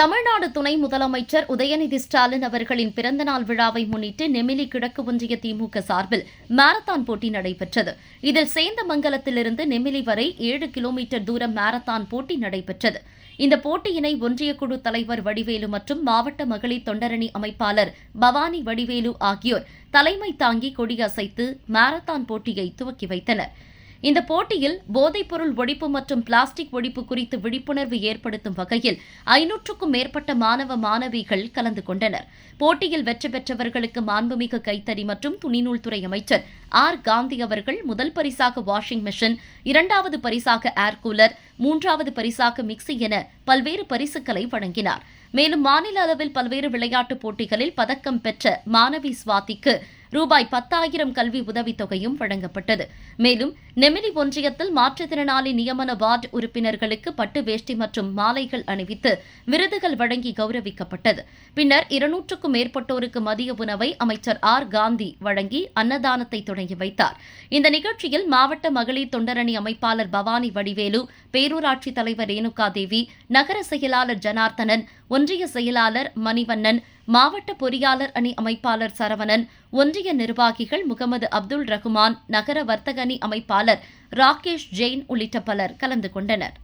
தமிழ்நாடு துணை முதலமைச்சர் உதயநிதி ஸ்டாலின் அவர்களின் பிறந்தநாள் விழாவை முன்னிட்டு நெமிலி கிழக்கு ஒன்றிய திமுக சார்பில் மாரத்தான் போட்டி நடைபெற்றது. இதில் சேந்தமங்கலத்திலிருந்து நெமிலி வரை ஏழு கிலோமீட்டர் தூரம் மாரத்தான் போட்டி நடைபெற்றது. இந்த போட்டியினை ஒன்றிய குழு தலைவர் வடிவேலு மற்றும் மாவட்ட மகளிர் தொண்டரணி அமைப்பாளர் பவானி வடிவேலு ஆகியோர் தலைமை தாங்கி கொடியசைத்து மாரத்தான் போட்டியை துவக்கி வைத்தனா் இந்த போட்டியில் போதைப்பொருள் ஒழிப்பு மற்றும் பிளாஸ்டிக் ஒழிப்பு குறித்து விழிப்புணர்வு ஏற்படுத்தும் வகையில் ஐநூற்றுக்கும் மேற்பட்ட மாணவ மாணவிகள் கலந்து கொண்டனர். போட்டியில் வெற்றி பெற்றவர்களுக்கு மாண்புமிகு கைத்தறி மற்றும் துணிநூல்துறை அமைச்சர் ஆர். காந்தி அவர்கள் முதல் பரிசாக வாஷிங் மிஷின் இரண்டாவது பரிசாக ஏர் கூலர் மூன்றாவது பரிசாக மிக்சி என பல்வேறு பரிசுகளை வழங்கினார். மேலும் மாநில அளவில் பல்வேறு விளையாட்டுப் போட்டிகளில் பதக்கம் பெற்ற மாணவி சுவாதிக்கு ரூபாய் பத்தாயிரம் கல்வி உதவித்தொகையும் வழங்கப்பட்டது. மேலும் நெமிலி ஒன்றியத்தில் மாற்றுத்திறனாளி நியமன வார்டு உறுப்பினர்களுக்கு பட்டு வேஷ்டி மற்றும் மாலைகள் அணிவித்து விருதுகள் வழங்கி கௌரவிக்கப்பட்டது. பின்னர் இருநூற்றுக்கும் மேற்பட்டோருக்கு மதிய உணவை அமைச்சர் ஆர். காந்தி வழங்கி அன்னதானத்தை தொடங்கி வைத்தார். இந்த நிகழ்ச்சியில் மாவட்ட மகளிர் தொண்டரணி அமைப்பாளர் பவானி வடிவேலு பேரூராட்சி தலைவர் ரேணுகா தேவி நகர செயலாளர் ஜனார்த்தனன் ஒன்றிய செயலாளர் மணிவண்ணன் மாவட்ட பொறியாளர் அணி அமைப்பாளர் சரவணன் ஒன்றிய நிர்வாகிகள் முகமது அப்துல் ரஹ்மான் நகர வர்த்தக அணி அமைப்பாளர் ராகேஷ் ஜெயின் உள்ளிட்ட பலர் கலந்து கொண்டனர்.